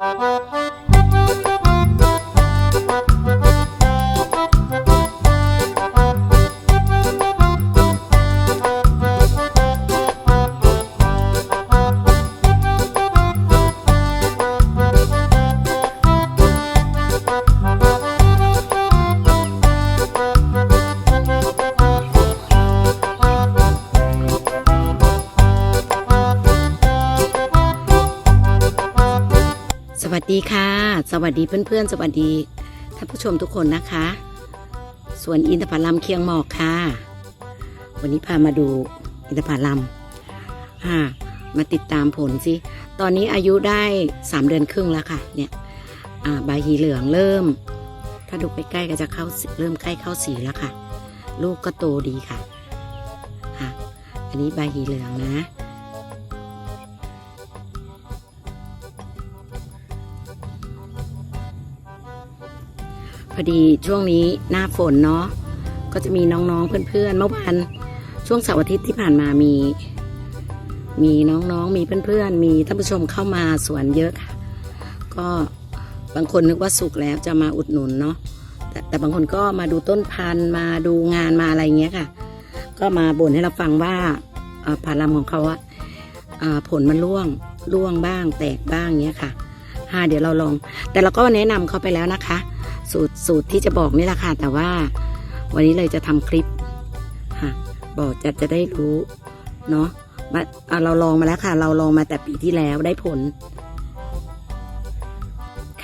ส ดีค่ะ สวัสดีเพื่อนๆ สวัสดีท่านผู้ชมทุกคนนะคะสวนอินทผลัมเคียงหมอกค่ะ วันนี้พามาดูอินทผลัมอ่ามาติดตามผลสิตอนนี้อายุได้ 3 เดือนครึ่งแล้วค่ะเนี่ยอ่าใบหีเหลืองเริ่ม ถ้าดูใกล้ๆก็จะเข้าเริ่มใกล้เข้าสีแล้วค่ะ ลูกก็โตดีค่ะค่ะ อันนี้ใบหีเหลืองนะ อดีช่วงนี้หน้าฝนเนาะก็จะมีน้องๆเพื่อนๆเมื่อวานช่วงเสาร์อาทิตย์ที่ผ่านมามี มีน้องๆมีเพื่อนๆมีท่านผู้ชมเข้ามาสวนเยอะค่ะ ก็บางคนนึกว่าสุกแล้วจะมาอุดหนุนเนาะแต่แต่บางคนก็มาดูต้นพันธุ์มาดูงานมาอะไรเงี้ยค่ะ ก็มาบ่นให้เราฟังว่าผาลำของเขาอะอ่าผลมันร่วงร่วงบ้างแตกบ้างเงี้ยค่ะฮ่าเดี๋ยวเราลอง แต่เราก็แนะนำเขาไปแล้วนะคะ สูตรสูตรที่จะบอกนี่แหละค่ะแต่ว่าวันนี้เลยจะทำคลิปค่ะบอกจะจะได้รู้เนาะว่าเราลองมาแล้วค่ะ เราลองมาแต่ปีที่แล้วได้ผล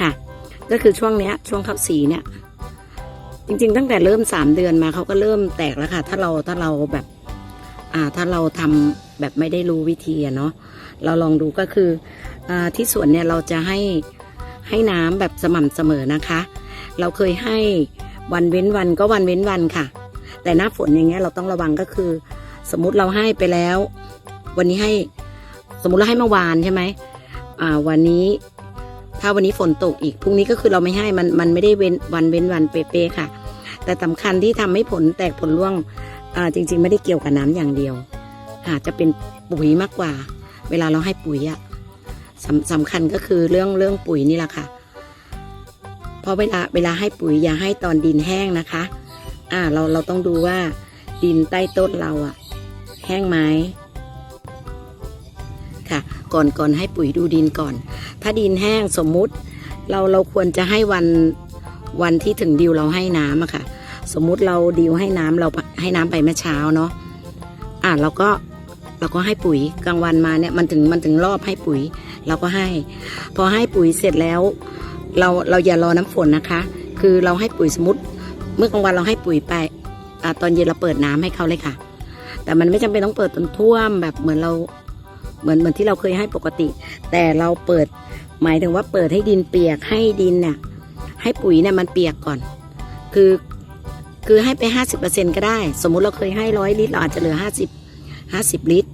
ค่ะ ก็คือช่วงเนี้ย ช่วงทับสีเนี่ย จริง ๆ ตั้งแต่เริ่มสามเดือนมาเขาก็เริ่มแตกแล้วค่ะ ถ้าเราถ้าเราแบบ อ่า ถ้าเราทำแบบไม่ได้รู้วิธีเนาะเราลองดูก็คืออที่สวนเนี่ยเราจะให้ให้น้ำแบบสม่ำเสมอนะคะ เราเคยให้วันเว้นวันก็วันเว้นวันค่ะ แต่หน้าฝนอย่างเงี้ยเราต้องระวังก็คือ สมมติเราให้ไปแล้ว วันนี้ให้สมมติเราให้เมื่อวานใช่ไหมอ่าวันนี้ถ้าวันนี้ฝนตกอีกพรุ่งนี้ก็คือเราไม่ให้มันมันไม่ได้เว้นวันเว้นวันเป๊ะๆค่ะ แต่สำคัญที่ทำให้ผลแตกผลร่วงอ่าจริง ๆ ไม่ได้เกี่ยวกับน้ำอย่างเดียวอาจจะเป็นปุ๋ยมากกว่า เวลาเราให้ปุ๋ยอะสำสำคัญก็คือเรื่องเรื่องปุ๋ยนี่แหละค่ะ เพราะเวลาเวลาให้ปุ๋ยอย่าให้ตอนดินแห้งนะคะ อ่าเราเราต้องดูว่า ดินใต้ต้นเราอะแห้งไหมค่ะ ก่อนก่อนให้ปุ๋ยดูดินก่อน ถ้าดินแห้งสมมุติ เราเราควรจะให้วันวันที่ถึงดิวเราให้น้ำอะค่ะ สมมุติเราดิวให้น้ำเราให้น้ำไปเมื่อเช้าเนาะอ่าเราก็เราก็ให้ปุ๋ยกลางวันมาเนี่ยมันถึงมันถึงรอบให้ปุ๋ย เราก็ให้ พอให้ปุ๋ยเสร็จแล้ว เราเราอย่ารอน้ำฝนนะคะ คือเราให้ปุ๋ยสมมติเมื่อกลางวันเราให้ปุ๋ยไปอตอนเย็นเราเปิดน้ำให้เขาเลยค่ะ แต่มันไม่จำเป็นต้องเปิดจนท่วมแบบเหมือนเราเหมือนเหมือนที่เราเคยให้ปกติ แต่เราเปิดหมายถึงว่าเปิดให้ดินเปียกให้ดินเนี่ยให้ปุ๋ยเนี่ยมันเปียกก่อน คือคือให้ไปห้าสิบเปอร์เซ็นก็ได้ สมมุติเราเคยให้ร้อยลิตรเราอาจจะเหลือห้าสิบห้าสิบลิตร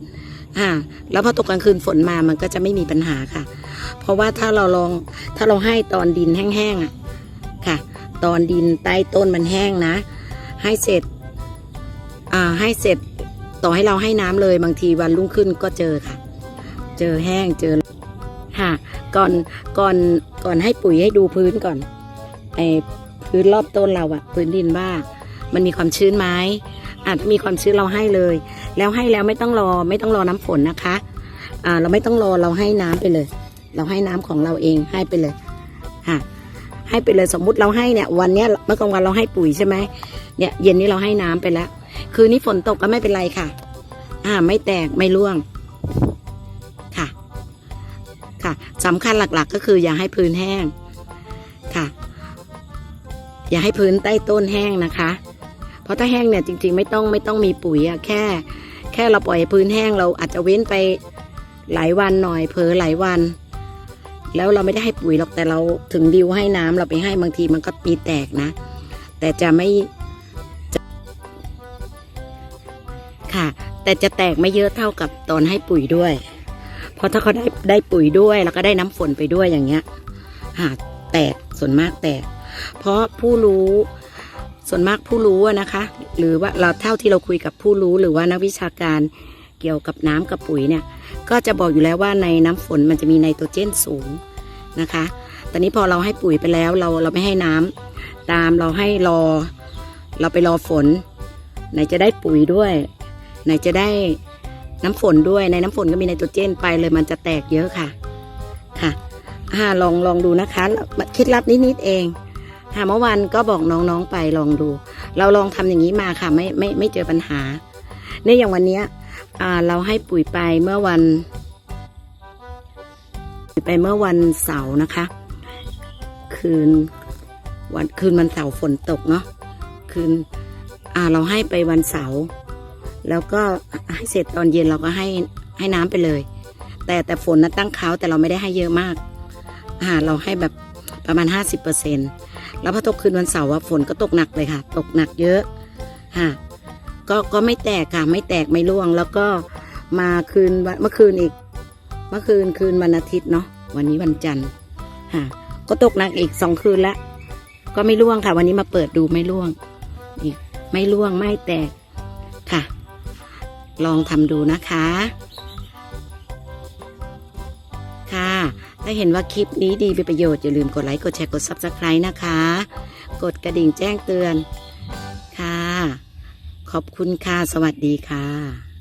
อ่าแล้วพอตกกลางคืนฝนมามันก็จะไม่มีปัญหาค่ะ เพราะว่าถ้าเราลองถ้าเราให้ตอนดินแห้งๆอะค่ะ ตอนดินใต้ต้นมันแห้งนะ ให้เสร็จอ่าให้เสร็จต่อให้เราให้น้ำเลยบางทีวันรุ่งขึ้นก็เจอค่ะ เจอแห้งเจอค่ะก่อนก่อนก่อนให้ปุ๋ยให้ดูพื้นก่อนไอพื้นรอบต้นเราอะพื้นดินว่ามันมีความชื้นไหมอาจมีความชื้นเราให้เลย แล้วให้แล้วไม่ต้องรอไม่ต้องรอน้ำฝนนะคะ อ่า เราไม่ต้องรอเราให้น้ำไปเลย เราให้น้ำของเราเองให้ไปเลยค่ะให้ไปเลยสมมุติเราให้เนี่ย วันเนี้ยเมื่อกลางวันเราให้ปุ๋ยใช่ไหมเนี่ยเย็นนี้เราให้น้ำไปแล้ว คืนนี้ฝนตกก็ไม่เป็นไรค่ะ อ่าไม่แตกไม่ร่วงค่ะ ค่ะสำคัญหลักๆ ก็คืออย่าให้พื้นแห้งค่ะ อย่าให้พื้นใต้ต้นแห้งนะคะ เพราะถ้าแห้งเนี่ยจริง ๆ ไม่ต้องไม่ต้องมีปุ๋ยอะแค่ แค่เราปล่อยพื้นแห้งเราอาจจะเว้นไปหลายวันหน่อยเพอหลายวัน แล้วเราไม่ได้ให้ปุ๋ยหรอกแต่เราถึงดิวให้น้ำเราไปให้บางทีมันก็มีแตกนะ แต่จะไม่ค่ะ แต่จะแตกไม่เยอะเท่ากับตอนให้ปุ๋ยด้วย เพราะถ้าเขาได้ได้ปุ๋ยด้วยแล้วก็ได้น้ำฝนไปด้วยอย่างเงี้ยหาแตกส่วนมากแตก เพราะผู้รู้ส่วนมากผู้รู้นะคะ หรือว่าเราเท่าที่เราคุยกับผู้รู้หรือว่านักวิชาการ เกี่ยวกับน้ำกับปุ๋ยเนี่ยก็จะบอกอยู่แล้วว่าในน้ำฝนมันจะมีไนโตรเจนสูงนะคะตอนนี้พอเราให้ปุ๋ยไปแล้วเราเราไม่ให้น้ำตามเราให้รอ เราไปรอฝน ไหนจะได้ปุ๋ยด้วย ไหนจะได้น้ำฝนด้วยในน้ำฝนก็มีไนโตรเจนไปเลยมันจะแตกเยอะค่ะค่ะอ่าลองลองดูนะคะเคล็ดลับนิดๆเองค่ะเมื่อวานก็บอกน้องๆไปลองดู เราลองทำอย่างนี้มาค่ะไม่ไม่ไม่เจอปัญหาเนี่ยอย่างวันเนี้ย เราให้ปุ๋ยไปเมื่อวัน ไปเมื่อวันเสาร์นะคะ คืนวันคืนวันเสาร์ฝนตกเนาะคืนเราให้ไปวันเสาร์แล้วก็ให้เสร็จตอนเย็นเราก็ให้ให้น้ำไปเลย แต่แต่ฝนนะตั้งเขาแต่เราไม่ได้ให้เยอะมากอาเราให้แบบประมาณ 50%แล้วพอตกคืนวันเสาร์ว่าฝนก็ตกหนักเลยค่ะ ตกหนักเยอะค่ะ ก็ก็ไม่แตกค่ะไม่แตกไม่ร่วง แล้วก็มาคืนวันเมื่อคืนอีก เมื่อคืนคืนวันอาทิตย์เนาะวันนี้วันจันทร์ค่ะก็ตกหนักอีกสองคืนละก็ไม่ร่วงค่ะ วันนี้มาเปิดดูไม่ร่วงอีกไม่ร่วงไม่แตกค่ะ ลองทำดูนะคะ ค่ะ ถ้าเห็นว่าคลิปนี้ดีเป็นประโยชน์ อย่าลืมกดไลค์กดแชร์กด Subscribe นะคะ กดกระดิ่งแจ้งเตือน ขอบคุณค่ะ สวัสดีค่ะ